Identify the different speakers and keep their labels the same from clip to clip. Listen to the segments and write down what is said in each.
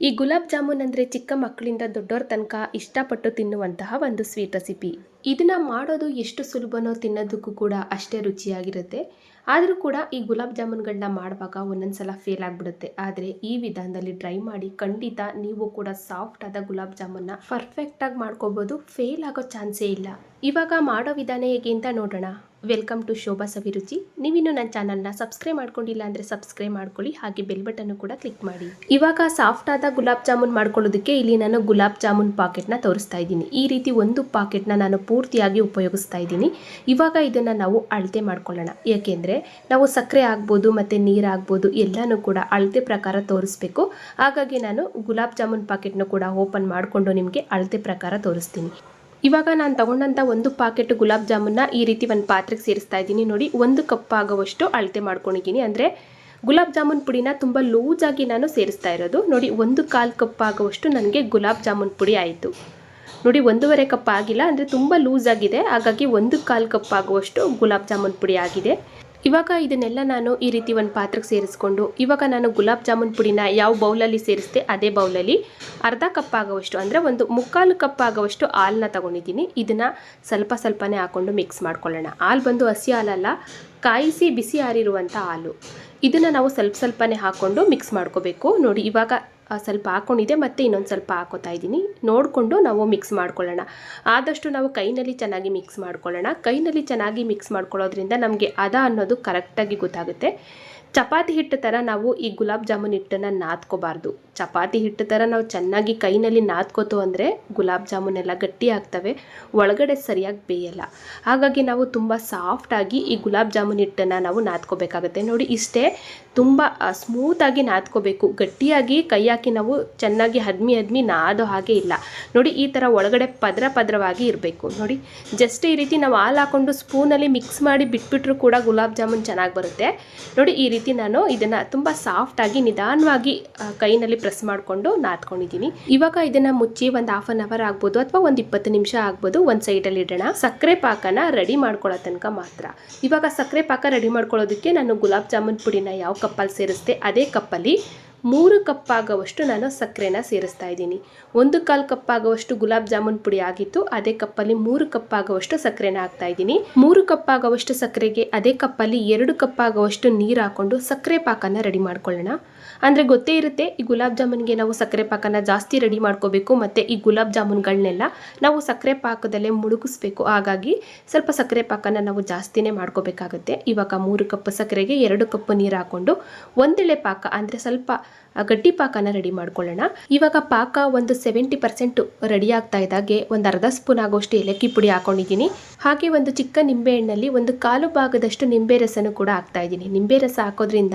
Speaker 1: ಈ ಗುಲಾಬ್ ಜಾಮೂನ್ ಅಂದರೆ ಚಿಕ್ಕ ಮಕ್ಕಳಿಂದ ದೊಡ್ಡವ್ರ ತನಕ ಇಷ್ಟಪಟ್ಟು ತಿನ್ನುವಂತಹ ಒಂದು ಸ್ವೀಟ್ ರೆಸಿಪಿ ಇದನ್ನು ಮಾಡೋದು ಎಷ್ಟು ಸುಲಭನೋ ತಿನ್ನೋದಕ್ಕೂ ಕೂಡ ಅಷ್ಟೇ ರುಚಿಯಾಗಿರುತ್ತೆ. ಆದರೂ ಕೂಡ ಈ ಗುಲಾಬ್ ಜಾಮೂನ್ಗಳನ್ನ ಮಾಡುವಾಗ ಒಂದೊಂದ್ಸಲ ಫೇಲ್ ಆಗಿಬಿಡುತ್ತೆ. ಆದರೆ ಈ ವಿಧಾನದಲ್ಲಿ ಟ್ರೈ ಮಾಡಿ ಖಂಡಿತ ನೀವು ಕೂಡ ಸಾಫ್ಟ್ ಆದ ಗುಲಾಬ್ ಜಾಮೂನ್ನ ಪರ್ಫೆಕ್ಟಾಗಿ ಮಾಡ್ಕೋಬೋದು. ಫೇಲ್ ಆಗೋ ಚಾನ್ಸೇ ಇಲ್ಲ. ಇವಾಗ ಮಾಡೋ ವಿಧಾನ ಹೇಗೆ ಅಂತ ನೋಡೋಣ. Welcome to Shobha Saviruchi. ನೀವಿನ್ನು ನನ್ನ ಚಾನಲ್ನ ಸಬ್ಸ್ಕ್ರೈಬ್ ಮಾಡ್ಕೊಂಡಿಲ್ಲ ಅಂದರೆ ಸಬ್ಸ್ಕ್ರೈಬ್ ಮಾಡ್ಕೊಳ್ಳಿ, ಹಾಗೆ ಬೆಲ್ ಬಟನ್ನು ಕೂಡ ಕ್ಲಿಕ್ ಮಾಡಿ. ಇವಾಗ ಸಾಫ್ಟ್ ಆದ ಗುಲಾಬ್ ಜಾಮೂನ್ ಮಾಡ್ಕೊಳ್ಳೋದಕ್ಕೆ ಇಲ್ಲಿ ನಾನು ಗುಲಾಬ್ ಜಾಮೂನ್ ಪಾಕೆಟ್ನ ತೋರಿಸ್ತಾ ಇದ್ದೀನಿ. ಈ ರೀತಿ ಒಂದು ಪಾಕೆಟ್ನ ನಾನು ಪೂರ್ತಿಯಾಗಿ ಉಪಯೋಗಿಸ್ತಾ ಇದ್ದೀನಿ. ಇವಾಗ ಇದನ್ನು ನಾವು ಅಳತೆ ಮಾಡ್ಕೊಳ್ಳೋಣ. ಏಕೆಂದರೆ ನಾವು ಸಕ್ಕರೆ ಆಗ್ಬೋದು ಮತ್ತು ನೀರು ಆಗ್ಬೋದು ಎಲ್ಲನೂ ಕೂಡ ಅಳತೆ ಪ್ರಕಾರ ತೋರಿಸ್ಬೇಕು. ಹಾಗಾಗಿ ನಾನು ಗುಲಾಬ್ ಜಾಮೂನ್ ಪಾಕೆಟ್ನ ಕೂಡ ಓಪನ್ ಮಾಡಿಕೊಂಡು ನಿಮಗೆ ಅಳತೆ ಪ್ರಕಾರ ತೋರಿಸ್ತೀನಿ. ಇವಾಗ ನಾನು ತಗೊಂಡಂಥ ಒಂದು ಪಾಕೆಟ್ ಗುಲಾಬ್ ಜಾಮೂನ್ನ ಈ ರೀತಿ ಒಂದು ಪಾತ್ರೆಗೆ ಸೇರಿಸ್ತಾ ಇದ್ದೀನಿ. ನೋಡಿ, ಒಂದು ಕಪ್ ಆಗುವಷ್ಟು ಅಳತೆ ಮಾಡ್ಕೊಂಡಿದ್ದೀನಿ. ಅಂದರೆ ಗುಲಾಬ್ ಜಾಮೂನ್ ಪುಡಿನ ತುಂಬ ಲೂಸಾಗಿ ನಾನು ಸೇರಿಸ್ತಾ ಇರೋದು. ನೋಡಿ, ಒಂದು ಕಾಲು ಕಪ್ ಆಗುವಷ್ಟು ನನಗೆ ಗುಲಾಬ್ ಜಾಮೂನ್ ಪುಡಿ ಆಯಿತು. ನೋಡಿ, ಒಂದೂವರೆ ಕಪ್ ಆಗಿಲ್ಲ, ಅಂದರೆ ತುಂಬ ಲೂಸ್ ಆಗಿದೆ. ಹಾಗಾಗಿ ಒಂದು ಕಾಲು ಕಪ್ ಆಗುವಷ್ಟು ಗುಲಾಬ್ ಜಾಮೂನ್ ಪುಡಿ ಆಗಿದೆ. ಇವಾಗ ಇದನ್ನೆಲ್ಲ ನಾನು ಈ ರೀತಿ ಒಂದು ಪಾತ್ರೆಗೆ ಸೇರಿಸ್ಕೊಂಡು, ಇವಾಗ ನಾನು ಗುಲಾಬ್ ಜಾಮೂನ್ ಪುಡಿನ ಯಾವ ಬೌಲಲ್ಲಿ ಸೇರಿಸ್ದೆ ಅದೇ ಬೌಲಲ್ಲಿ ಅರ್ಧ ಕಪ್ ಆಗುವಷ್ಟು ಅಂದರೆ ಒಂದು ಮುಕ್ಕಾಲು ಕಪ್ ಆಗುವಷ್ಟು ಹಾಲನ್ನ ತಗೊಂಡಿದ್ದೀನಿ. ಇದನ್ನು ಸ್ವಲ್ಪ ಸ್ವಲ್ಪನೇ ಹಾಕ್ಕೊಂಡು ಮಿಕ್ಸ್ ಮಾಡ್ಕೊಳ್ಳೋಣ. ಹಾಲು ಬಂದು ಹಸಿ ಹಾಲಲ್ಲ, ಕಾಯಿಸಿ ಬಿಸಿ ಹಾರಿರುವಂಥ ಹಾಲು. ಇದನ್ನು ನಾವು ಸ್ವಲ್ಪ ಸ್ವಲ್ಪನೇ ಹಾಕ್ಕೊಂಡು ಮಿಕ್ಸ್ ಮಾಡ್ಕೋಬೇಕು. ನೋಡಿ ಇವಾಗ ಸ್ವಲ್ಪ ಹಾಕ್ಕೊಂಡಿದೆ ಮತ್ತು ಇನ್ನೊಂದು ಸ್ವಲ್ಪ ಹಾಕೋತಾ ಇದ್ದೀನಿ. ನೋಡಿಕೊಂಡು ನಾವು ಮಿಕ್ಸ್ ಮಾಡ್ಕೊಳ್ಳೋಣ. ಆದಷ್ಟು ನಾವು ಕೈನಲ್ಲಿ ಚೆನ್ನಾಗಿ ಮಿಕ್ಸ್ ಮಾಡ್ಕೊಳ್ಳೋಣ. ಕೈನಲ್ಲಿ ಚೆನ್ನಾಗಿ ಮಿಕ್ಸ್ ಮಾಡ್ಕೊಳ್ಳೋದ್ರಿಂದ ನಮಗೆ ಅದ ಅನ್ನೋದು ಕರೆಕ್ಟಾಗಿ ಗೊತ್ತಾಗುತ್ತೆ. ಚಪಾತಿ ಹಿಟ್ಟು ಥರ ನಾವು ಈ ಗುಲಾಬ್ ಜಾಮೂನ್ ಹಿಟ್ಟನ್ನು ನಾದ್ಕೋಬಾರ್ದು. ಚಪಾತಿ ಹಿಟ್ಟು ಥರ ನಾವು ಚೆನ್ನಾಗಿ ಕೈನಲ್ಲಿ ನಾದ್ಕೋತು ಅಂದರೆ ಗುಲಾಬ್ ಜಾಮೂನ್ ಎಲ್ಲ ಗಟ್ಟಿ ಆಗ್ತವೆ, ಒಳಗಡೆ ಸರಿಯಾಗಿ ಬೇಯಲ್ಲ. ಹಾಗಾಗಿ ನಾವು ತುಂಬ ಸಾಫ್ಟಾಗಿ ಈ ಗುಲಾಬ್ ಜಾಮೂನ್ ಹಿಟ್ಟನ್ನು ನಾವು ನಾದ್ಕೋಬೇಕಾಗುತ್ತೆ. ನೋಡಿ, ಇಷ್ಟೇ ತುಂಬ ಸ್ಮೂತಾಗಿ ನಾದ್ಕೋಬೇಕು. ಗಟ್ಟಿಯಾಗಿ ಕೈ ಹಾಕಿ ನಾವು ಚೆನ್ನಾಗಿ ಹದ್ಮಿ ಹದ್ಮಿ ನಾದೋ ಹಾಗೆ ಇಲ್ಲ. ನೋಡಿ, ಈ ಥರ ಒಳಗಡೆ ಪದರ ಪದರವಾಗಿ ಇರಬೇಕು. ನೋಡಿ, ಜಸ್ಟ್ ಈ ರೀತಿ ನಾವು ಹಾಲು ಹಾಕೊಂಡು ಸ್ಪೂನಲ್ಲಿ ಮಿಕ್ಸ್ ಮಾಡಿ ಬಿಟ್ಬಿಟ್ರೂ ಕೂಡ ಗುಲಾಬ್ ಜಾಮೂನ್ ಚೆನ್ನಾಗಿ ಬರುತ್ತೆ. ನೋಡಿ, ಈ ನಾನು ಇದನ್ನು ತುಂಬ ಸಾಫ್ಟಾಗಿ ನಿಧಾನವಾಗಿ ಕೈನಲ್ಲಿ ಪ್ರೆಸ್ ಮಾಡಿಕೊಂಡು ನಾದ್ಕೊಂಡಿದ್ದೀನಿ. ಇವಾಗ ಇದನ್ನು ಮುಚ್ಚಿ ಒಂದು ಹಾಫ್ ಅನ್ ಅವರ್ ಆಗ್ಬೋದು ಅಥವಾ ಒಂದು ಇಪ್ಪತ್ತು ನಿಮಿಷ ಆಗ್ಬೋದು ಒಂದು ಸೈಡಲ್ಲಿ ಇಡೋಣ. ಸಕ್ಕರೆ ಪಾಕನ ರೆಡಿ ಮಾಡ್ಕೊಳ್ಳೋ ತನಕ ಮಾತ್ರ. ಇವಾಗ ಸಕ್ಕರೆ ಪಾಕ ರೆಡಿ ಮಾಡ್ಕೊಳ್ಳೋದಕ್ಕೆ ನಾನು ಗುಲಾಬ್ ಜಾಮೂನ್ ಪುಡಿನ ಯಾವ ಕಪ್ಪಲ್ಲಿ ಸೇರಿಸ್ದೆ, ಅದೇ ಕಪ್ಪಲ್ಲಿ. ಮೂರು ಕಪ್ ಆಗುವಷ್ಟು ನಾನು ಸಕ್ಕರೆನ ಸೇರಿಸ್ತಾ ಇದ್ದೀನಿ. ಒಂದು ಕಾಲು ಕಪ್ ಆಗುವಷ್ಟು ಗುಲಾಬ್ ಜಾಮೂನ್ ಪುಡಿ ಆಗಿತ್ತು, ಅದೇ ಕಪ್ಪಲ್ಲಿ ಮೂರು ಕಪ್ ಆಗುವಷ್ಟು ಸಕ್ಕರೆನ ಹಾಕ್ತಾ ಇದ್ದೀನಿ. ಮೂರು ಕಪ್ ಆಗುವಷ್ಟು ಸಕ್ಕರೆಗೆ ಅದೇ ಕಪ್ಪಲ್ಲಿ ಎರಡು ಕಪ್ ಆಗುವಷ್ಟು ನೀರು ಹಾಕೊಂಡು ಸಕ್ಕರೆ ಪಾಕನ ರೆಡಿ ಮಾಡ್ಕೊಳ್ಳೋಣ. ಅಂದರೆ ಗೊತ್ತೇ ಇರುತ್ತೆ, ಈ ಗುಲಾಬ್ ಜಾಮೂನ್ಗೆ ನಾವು ಸಕ್ಕರೆ ಪಾಕನ ಜಾಸ್ತಿ ರೆಡಿ ಮಾಡ್ಕೋಬೇಕು, ಮತ್ತು ಈ ಗುಲಾಬ್ ಜಾಮೂನ್ಗಳನ್ನೆಲ್ಲ ನಾವು ಸಕ್ಕರೆ ಪಾಕದಲ್ಲೇ ಮುಳುಗಿಸ್ಬೇಕು. ಹಾಗಾಗಿ ಸ್ವಲ್ಪ ಸಕ್ಕರೆ ಪಾಕನ ನಾವು ಜಾಸ್ತಿನೇ ಮಾಡ್ಕೋಬೇಕಾಗುತ್ತೆ. ಇವಾಗ ಮೂರು ಕಪ್ ಸಕ್ಕರೆಗೆ ಎರಡು ಕಪ್ ನೀರು ಹಾಕ್ಕೊಂಡು ಒಂದೆಳೆ ಪಾಕ, ಅಂದರೆ ಸ್ವಲ್ಪ ಗಟ್ಟಿ ಪಾಕನ ರೆಡಿ ಮಾಡ್ಕೊಳ್ಳೋಣ. ಇವಾಗ ಪಾಕ ಒಂದು ಸೆವೆಂಟಿ ಪರ್ಸೆಂಟ್ ರೆಡಿ ಆಗ್ತಾ ಇದ್ದಾಗೆ, ಒಂದು ಅರ್ಧ ಸ್ಪೂನ್ ಆಗೋಷ್ಟು ಏಲಕ್ಕಿ ಪುಡಿ ಹಾಕೊಂಡಿದ್ದೀನಿ. ಹಾಗೆ ಒಂದು ಚಿಕ್ಕ ನಿಂಬೆ ಹಣ್ಣಲ್ಲಿ ಒಂದು ಕಾಲು ಭಾಗದಷ್ಟು ನಿಂಬೆ ರಸನೂ ಕೂಡ ಹಾಕ್ತಾ ಇದ್ದೀನಿ. ನಿಂಬೆ ರಸ ಹಾಕೋದ್ರಿಂದ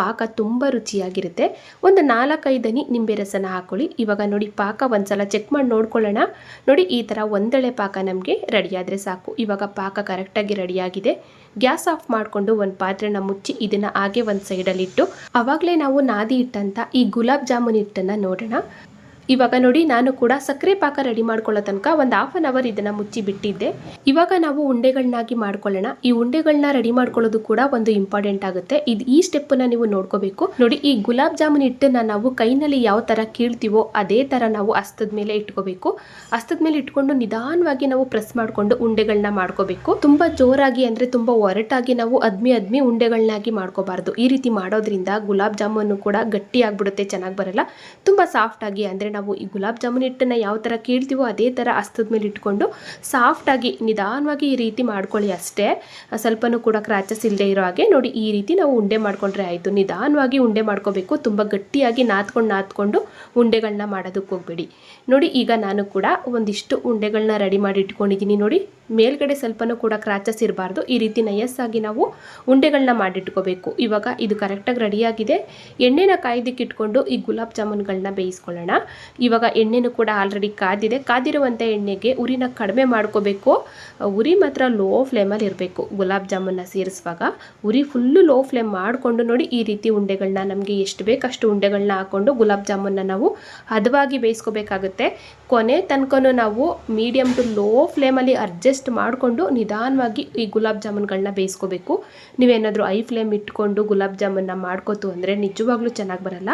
Speaker 1: ಪಾಕ ತುಂಬ ರುಚಿಯಾಗಿರುತ್ತೆ. ಒಂದು ನಾಲ್ಕೈದು ನಾಲ್ಕೈದನಿ ನಿಂಬೆ ರಸನ ಹಾಕೊಳ್ಳಿ. ಇವಾಗ ನೋಡಿ ಪಾಕ ಒಂದ್ಸಲ ಚೆಕ್ ಮಾಡಿ ನೋಡ್ಕೊಳ್ಳೋಣ. ನೋಡಿ ಈ ಥರ ಒಂದೆಳೆ ಪಾಕ ನಮಗೆ ರೆಡಿಯಾದರೆ ಸಾಕು. ಇವಾಗ ಪಾಕ ಕರೆಕ್ಟಾಗಿ ರೆಡಿಯಾಗಿದೆ ಗ್ಯಾಸ್ ಆಫ್ ಮಾಡಿಕೊಂಡು ಒಂದು ಪಾತ್ರೆನ ಮುಚ್ಚಿ ಇದನ್ನು ಹಾಗೆ ಒಂದು ಸೈಡಲ್ಲಿಟ್ಟು ಆವಾಗಲೇ ನಾವು ನಾದಿ ಇಟ್ಟಂಥ ಈ ಗುಲಾಬ್ ಜಾಮೂನ್ ಹಿಟ್ಟನ್ನು ನೋಡೋಣ. ಇವಾಗ ನೋಡಿ, ನಾನು ಕೂಡ ಸಕ್ಕರೆ ಪಾಕ ರೆಡಿ ಮಾಡ್ಕೊಳ್ಳೋ ತನಕ ಒಂದು ಹಾಫ್ ಅನ್ ಅವರ್ ಇದನ್ನು ಮುಚ್ಚಿ ಬಿಟ್ಟಿದ್ದೆ. ಇವಾಗ ನಾವು ಉಂಡೆಗಳನ್ನಾಗಿ ಮಾಡ್ಕೊಳ್ಳೋಣ. ಈ ಉಂಡೆಗಳನ್ನ ರೆಡಿ ಮಾಡ್ಕೊಳ್ಳೋದು ಕೂಡ ಒಂದು ಇಂಪಾರ್ಟೆಂಟ್ ಆಗುತ್ತೆ. ಇದು ಈ ಸ್ಟೆಪ್ಪನ್ನ ನೀವು ನೋಡ್ಕೋಬೇಕು. ನೋಡಿ, ಈ ಗುಲಾಬ್ ಜಾಮೂನ್ ಹಿಟ್ಟನ್ನ ನಾವು ಕೈನಲ್ಲಿ ಯಾವ ಥರ ಕೀಳ್ತೀವೋ ಅದೇ ಥರ ನಾವು ಹಸ್ತದ ಮೇಲೆ ಇಟ್ಕೋಬೇಕು. ಹಸ್ತದ ಮೇಲೆ ಇಟ್ಕೊಂಡು ನಿಧಾನವಾಗಿ ನಾವು ಪ್ರೆಸ್ ಮಾಡಿಕೊಂಡು ಉಂಡೆಗಳನ್ನ ಮಾಡ್ಕೋಬೇಕು. ತುಂಬ ಜೋರಾಗಿ ಅಂದರೆ ತುಂಬ ಒರಟಾಗಿ ನಾವು ಅದ್ಮಿ ಅದ್ಮಿ ಉಂಡೆಗಳನ್ನಾಗಿ ಮಾಡ್ಕೋಬಾರ್ದು. ಈ ರೀತಿ ಮಾಡೋದ್ರಿಂದ ಗುಲಾಬ್ ಜಾಮೂನು ಕೂಡ ಗಟ್ಟಿ ಆಗ್ಬಿಡುತ್ತೆ ಚೆನ್ನಾಗಿ ಬರಲ್ಲ. ತುಂಬ ಸಾಫ್ಟಾಗಿ ಅಂದರೆ ನಾವು ಈ ಗುಲಾಬ್ ಜಾಮೂನ್ ಹಿಟ್ಟನ್ನು ಯಾವ ಥರ ಕೀಳ್ತೀವೋ ಅದೇ ಥರ ಹಸ್ತದ ಮೇಲೆ ಇಟ್ಕೊಂಡು ಸಾಫ್ಟಾಗಿ ನಿಧಾನವಾಗಿ ಈ ರೀತಿ ಮಾಡ್ಕೊಳ್ಳಿ ಅಷ್ಟೇ. ಸ್ವಲ್ಪನೂ ಕೂಡ ಕ್ರಾಚಸ್ ಇಲ್ಲದೆ ಇರೋ ಹಾಗೆ ನೋಡಿ ಈ ರೀತಿ ನಾವು ಉಂಡೆ ಮಾಡ್ಕೊಂಡ್ರೆ ಆಯಿತು. ನಿಧಾನವಾಗಿ ಉಂಡೆ ಮಾಡ್ಕೋಬೇಕು. ತುಂಬ ಗಟ್ಟಿಯಾಗಿ ನಾದ್ಕೊಂಡು ನಾದ್ಕೊಂಡು ಉಂಡೆಗಳನ್ನ ಮಾಡೋದಕ್ಕೆ ಹೋಗ್ಬೇಡಿ ನೋಡಿ ಈಗ ನಾನು ಕೂಡ ಒಂದಿಷ್ಟು ಉಂಡೆಗಳನ್ನ ರೆಡಿ ಮಾಡಿ ಇಟ್ಕೊಂಡಿದ್ದೀನಿ ನೋಡಿ. ಮೇಲ್ಗಡೆ ಸ್ವಲ್ಪನೂ ಕೂಡ ಕ್ರಾಚಸ್ ಇರಬಾರ್ದು. ಈ ರೀತಿ ನಯಸ್ಸಾಗಿ ನಾವು ಉಂಡೆಗಳನ್ನ ಮಾಡಿಟ್ಕೋಬೇಕು. ಇವಾಗ ಇದು ಕರೆಕ್ಟಾಗಿ ರೆಡಿಯಾಗಿದೆ ಎಣ್ಣೆನ ಕಾಯ್ದಿಕ್ಕಿಟ್ಕೊಂಡು ಈ ಗುಲಾಬ್ ಜಾಮೂನ್ಗಳನ್ನ ಬೇಯಿಸ್ಕೊಳ್ಳೋಣ. ಇವಾಗ ಎಣ್ಣೆನೂ ಕೂಡ ಆಲ್ರೆಡಿ ಕಾದಿದೆ. ಕಾದಿರುವಂಥ ಎಣ್ಣೆಗೆ ಉರಿನ ಕಡಿಮೆ ಮಾಡ್ಕೋಬೇಕು. ಉರಿ ಮಾತ್ರ ಲೋ ಫ್ಲೇಮಲ್ಲಿ ಇರಬೇಕು. ಗುಲಾಬ್ ಜಾಮೂನ್ನ ಸೇರಿಸುವಾಗ ಉರಿ ಫುಲ್ಲು ಲೋ ಫ್ಲೇಮ್ ಮಾಡಿಕೊಂಡು ನೋಡಿ ಈ ರೀತಿ ಉಂಡೆಗಳನ್ನ ನಮಗೆ ಎಷ್ಟು ಬೇಕಷ್ಟು ಉಂಡೆಗಳನ್ನ ಹಾಕ್ಕೊಂಡು ಗುಲಾಬ್ ಜಾಮೂನ್ನ ನಾವು ಹದವಾಗಿ ಬೇಯಿಸ್ಕೋಬೇಕಾಗುತ್ತೆ. ಕೊನೆ ತನಕನೂ ನಾವು ಮೀಡಿಯಮ್ ಟು ಲೋ ಫ್ಲೇಮಲ್ಲಿ ಅಡ್ಜಸ್ಟ್ ಮಾಡಿಕೊಂಡು ನಿಧಾನವಾಗಿ ಈ ಗುಲಾಬ್ ಜಾಮೂನ್ಗಳನ್ನ ಬೇಯಿಸ್ಕೋಬೇಕು. ನೀವೇನಾದರೂ ಐ ಫ್ಲೇಮ್ ಇಟ್ಕೊಂಡು ಗುಲಾಬ್ ಜಾಮೂನ್ನ ಮಾಡ್ಕೋತು ಅಂದರೆ ನಿಜವಾಗ್ಲೂ ಚೆನ್ನಾಗಿ ಬರಲ್ಲ.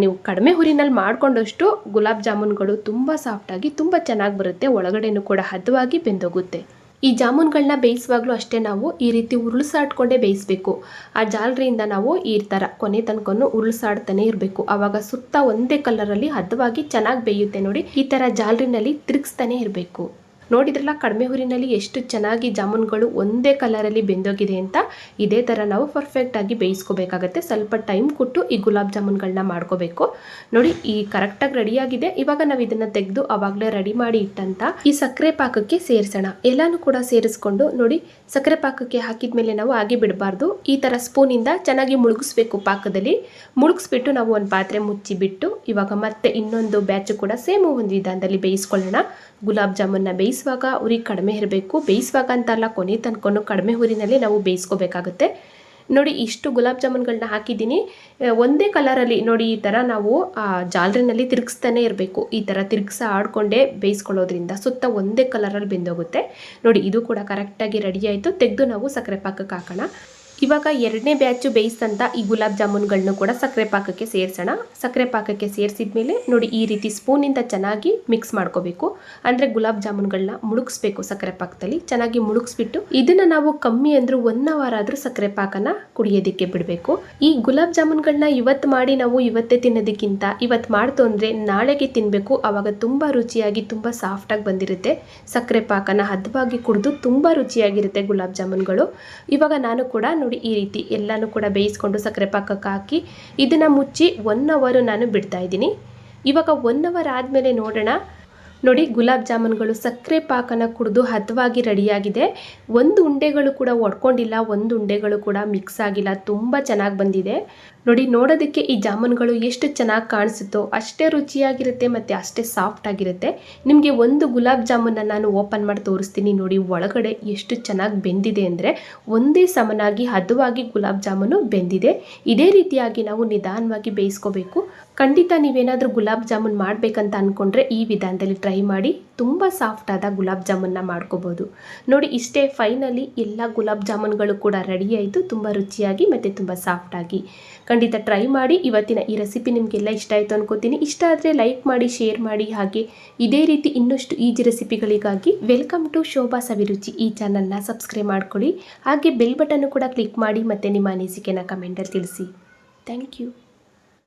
Speaker 1: ನೀವು ಕಡಿಮೆ ಹುರಿನಲ್ಲಿ ಮಾಡಿಕೊಂಡಷ್ಟು ಗುಲಾಬ್ ಜಾಮೂನ್ಗಳು ತುಂಬ ಸಾಫ್ಟಾಗಿ ತುಂಬ ಚೆನ್ನಾಗಿ ಬರುತ್ತೆ. ಒಳಗಡೆನೂ ಕೂಡ ಹದವಾಗಿ ಬೆಂದೋಗುತ್ತೆ. ಈ ಜಾಮೂನ್ಗಳನ್ನ ಬೇಯಿಸುವಾಗಲೂ ಅಷ್ಟೇ ನಾವು ಈ ರೀತಿ ಉರುಳಿಸಾಡ್ಕೊಂಡೇ ಬೇಯಿಸಬೇಕು. ಆ ಜಾಲರಿಯಿಂದ ನಾವು ಈ ಥರ ಕೊನೆ ತನಕನೂ ಉರುಳಿಸಾಡ್ತಾನೆ ಇರಬೇಕು. ಆವಾಗ ಸುತ್ತ ಒಂದೇ ಕಲರಲ್ಲಿ ಹದವಾಗಿ ಚೆನ್ನಾಗಿ ಬೇಯುತ್ತೆ ನೋಡಿ. ಈ ಥರ ಜಾಲರಿನಲ್ಲಿ ತಿರುಗಿಸ್ತಾನೆ ಇರಬೇಕು. ನೋಡಿದ್ರಲ್ಲ ಕಡಿಮೆ ಹುರಿನಲ್ಲಿ ಎಷ್ಟು ಚೆನ್ನಾಗಿ ಜಾಮೂನ್ಗಳು ಒಂದೇ ಕಲರಲ್ಲಿ ಬೆಂದೋಗಿದೆ ಅಂತ? ಇದೇ ಥರ ನಾವು ಪರ್ಫೆಕ್ಟಾಗಿ ಬೇಯಿಸ್ಕೋಬೇಕಾಗತ್ತೆ. ಸ್ವಲ್ಪ ಟೈಮ್ ಕೊಟ್ಟು ಈ ಗುಲಾಬ್ ಜಾಮೂನ್ಗಳನ್ನ ಮಾಡ್ಕೋಬೇಕು. ನೋಡಿ, ಈ ಕರೆಕ್ಟಾಗಿ ರೆಡಿಯಾಗಿದೆ ಇವಾಗ ನಾವು ಇದನ್ನು ತೆಗೆದು ಅವಾಗಲೇ ರೆಡಿ ಮಾಡಿ ಇಟ್ಟಂತ ಈ ಸಕ್ಕರೆ ಪಾಕಕ್ಕೆ ಸೇರಿಸೋಣ. ಎಲ್ಲಾನು ಕೂಡ ಸೇರಿಸ್ಕೊಂಡು ನೋಡಿ, ಸಕ್ಕರೆ ಪಾಕಕ್ಕೆ ಹಾಕಿದ ಮೇಲೆ ನಾವು ಹಾಗೆ ಬಿಡಬಾರ್ದು. ಈ ಥರ ಸ್ಪೂನಿಂದ ಚೆನ್ನಾಗಿ ಮುಳುಗಿಸ್ಬೇಕು ಪಾಕದಲ್ಲಿ. ಮುಳುಗಿಸ್ಬಿಟ್ಟು ನಾವು ಒಂದು ಪಾತ್ರೆ ಮುಚ್ಚಿಬಿಟ್ಟು ಇವಾಗ ಮತ್ತೆ ಇನ್ನೊಂದು ಬ್ಯಾಚು ಕೂಡ ಸೇಮ್ ಒಂದು ವಿಧಾನದಲ್ಲಿ ಬೇಯಿಸ್ಕೊಳ್ಳೋಣ. ಗುಲಾಬ್ ಜಾಮೂನ್ನ ಬೇಯಿಸುವಾಗ ಉರಿ ಕಡಿಮೆ ಇರಬೇಕು. ಬೇಯಿಸುವಾಗ ಅಂತಲ್ಲ ಕೊನೆ ತನಕನೂ ಕಡಿಮೆ ಉರಿನಲ್ಲಿ ನಾವು ಬೇಯಿಸ್ಕೋಬೇಕಾಗುತ್ತೆ. ನೋಡಿ, ಇಷ್ಟು ಗುಲಾಬ್ ಜಾಮೂನ್ಗಳನ್ನ ಹಾಕಿದ್ದೀನಿ. ಒಂದೇ ಕಲರಲ್ಲಿ ನೋಡಿ, ಈ ಥರ ನಾವು ಜಾಲರಿನಲ್ಲಿ ತಿರುಗಿಸ್ತಾನೆ ಇರಬೇಕು. ಈ ಥರ ತಿರುಗಿಸ ಆಡ್ಕೊಂಡೇ ಬೇಯಿಸ್ಕೊಳ್ಳೋದ್ರಿಂದ ಸುತ್ತ ಒಂದೇ ಕಲರಲ್ಲಿ ಬೆಂದೋಗುತ್ತೆ. ನೋಡಿ, ಇದು ಕೂಡ ಕರೆಕ್ಟಾಗಿ ರೆಡಿ ಆಯಿತು. ತೆಗೆದು ನಾವು ಸಕ್ಕರೆ ಪಾಕಕ್ಕೆ ಹಾಕೋಣ. ಇವಾಗ ಎರಡನೇ ಬ್ಯಾಚು ಬೇಯಿಸಿದಂಥ ಈ ಗುಲಾಬ್ ಜಾಮೂನ್ಗಳನ್ನೂ ಕೂಡ ಸಕ್ಕರೆ ಪಾಕಕ್ಕೆ ಸೇರಿಸೋಣ. ಸಕ್ಕರೆ ಪಾಕಕ್ಕೆ ಸೇರಿಸಿದ ಮೇಲೆ ನೋಡಿ ಈ ರೀತಿ ಸ್ಪೂನಿಂದ ಚೆನ್ನಾಗಿ ಮಿಕ್ಸ್ ಮಾಡ್ಕೋಬೇಕು. ಅಂದರೆ ಗುಲಾಬ್ ಜಾಮೂನ್ಗಳನ್ನ ಮುಳುಗಿಸ್ಬೇಕು ಸಕ್ಕರೆ ಪಾಕದಲ್ಲಿ. ಚೆನ್ನಾಗಿ ಮುಳುಗಿಸ್ಬಿಟ್ಟು ಇದನ್ನ ನಾವು ಕಮ್ಮಿ ಅಂದರೂ ಒನ್ ಅವರ್ ಆದರೂ ಸಕ್ಕರೆ ಪಾಕನ ಕುಡಿಯೋದಕ್ಕೆ ಬಿಡಬೇಕು. ಈ ಗುಲಾಬ್ ಜಾಮೂನ್ಗಳನ್ನ ಇವತ್ತು ಮಾಡಿ ನಾವು ಇವತ್ತೇ ತಿನ್ನೋದಕ್ಕಿಂತ ಇವತ್ತು ಮಾಡ್ತು ಅಂದರೆ ನಾಳೆಗೆ ತಿನ್ನಬೇಕು ಆವಾಗ ತುಂಬ ರುಚಿಯಾಗಿ ತುಂಬ ಸಾಫ್ಟಾಗಿ ಬಂದಿರುತ್ತೆ. ಸಕ್ಕರೆ ಪಾಕನ ಹದವಾಗಿ ಕುಡಿದು ತುಂಬ ರುಚಿಯಾಗಿರುತ್ತೆ ಗುಲಾಬ್ ಜಾಮೂನ್ಗಳು. ಇವಾಗ ನಾನು ಕೂಡ ಈ ರೀತಿ ಎಲ್ಲನೂ ಕೂಡ ಬೇಯಿಸ್ಕೊಂಡು ಸಕ್ಕರೆ ಪಾಕಕ್ಕೆ ಹಾಕಿ ಇದನ್ನು ಮುಚ್ಚಿ ಒನ್ ಅವರು ನಾನು ಬಿಡ್ತಾ ಇದ್ದೀನಿ. ಇವಾಗ ಒನ್ ಅವರ್ ಆದಮೇಲೆ ನೋಡೋಣ. ನೋಡಿ ಗುಲಾಬ್ ಜಾಮೂನ್ಗಳು ಸಕ್ಕರೆ ಪಾಕನ ಕುಡಿದು ಹದವಾಗಿ ರೆಡಿಯಾಗಿದೆ. ಒಂದು ಉಂಡೆಗಳು ಕೂಡ ಒಡ್ಕೊಂಡಿಲ್ಲ, ಒಂದು ಉಂಡೆಗಳು ಕೂಡ ಮಿಕ್ಸ್ ಆಗಿಲ್ಲ, ತುಂಬ ಚೆನ್ನಾಗಿ ಬಂದಿದೆ. ನೋಡಿ, ನೋಡೋದಕ್ಕೆ ಈ ಜಾಮೂನ್ಗಳು ಎಷ್ಟು ಚೆನ್ನಾಗಿ ಕಾಣಿಸುತ್ತೋ ಅಷ್ಟೇ ರುಚಿಯಾಗಿರುತ್ತೆ ಮತ್ತು ಅಷ್ಟೇ ಸಾಫ್ಟ್ ಆಗಿರುತ್ತೆ. ನಿಮಗೆ ಒಂದು ಗುಲಾಬ್ ಜಾಮೂನನ್ನು ನಾನು ಓಪನ್ ಮಾಡಿ ತೋರಿಸ್ತೀನಿ ನೋಡಿ, ಒಳಗಡೆ ಎಷ್ಟು ಚೆನ್ನಾಗಿ ಬೆಂದಿದೆ ಅಂದರೆ ಒಂದೇ ಸಮನಾಗಿ ಹದವಾಗಿ ಗುಲಾಬ್ ಜಾಮೂನು ಬೆಂದಿದೆ. ಇದೇ ರೀತಿಯಾಗಿ ನಾವು ನಿಧಾನವಾಗಿ ಬೇಯಿಸ್ಕೋಬೇಕು. ಖಂಡಿತ ನೀವೇನಾದರೂ ಗುಲಾಬ್ ಜಾಮೂನ್ ಮಾಡಬೇಕಂತ ಅಂದ್ಕೊಂಡ್ರೆ ಈ ವಿಧಾನದಲ್ಲಿ ಟ್ರೈ ಮಾಡಿ. ತುಂಬ ಸಾಫ್ಟ್ ಆದ ಗುಲಾಬ್ ಜಾಮೂನ್ನ ಮಾಡ್ಕೋಬೋದು. ನೋಡಿ, ಇಷ್ಟೇ ಫೈನಲಿ ಎಲ್ಲ ಗುಲಾಬ್ ಜಾಮೂನ್ಗಳು ಕೂಡ ರೆಡಿ ಆಯಿತು. ತುಂಬ ರುಚಿಯಾಗಿ ಮತ್ತು ತುಂಬ ಸಾಫ್ಟಾಗಿ ಖಂಡಿತ ಟ್ರೈ ಮಾಡಿ. ಇವತ್ತಿನ ಈ ರೆಸಿಪಿ ನಿಮಗೆಲ್ಲ ಇಷ್ಟ ಆಯಿತು ಅನ್ಕೋತೀನಿ. ಇಷ್ಟ ಆದರೆ ಲೈಕ್ ಮಾಡಿ ಶೇರ್ ಮಾಡಿ. ಹಾಗೆ ಇದೇ ರೀತಿ ಇನ್ನಷ್ಟು ಈಜಿ ರೆಸಿಪಿಗಳಿಗಾಗಿ ವೆಲ್ಕಮ್ ಟು ಶೋಭಾ ಸವಿರುಚಿ. ಈ ಚಾನಲ್ನ ಸಬ್ಸ್ಕ್ರೈಬ್ ಮಾಡ್ಕೊಳ್ಳಿ. ಹಾಗೆ ಬೆಲ್ ಬಟನ್ನು ಕೂಡ ಕ್ಲಿಕ್ ಮಾಡಿ ಮತ್ತು ನಿಮ್ಮ ಅನಿಸಿಕೆನ ಕಮೆಂಟಲ್ಲಿ ತಿಳಿಸಿ. Thank you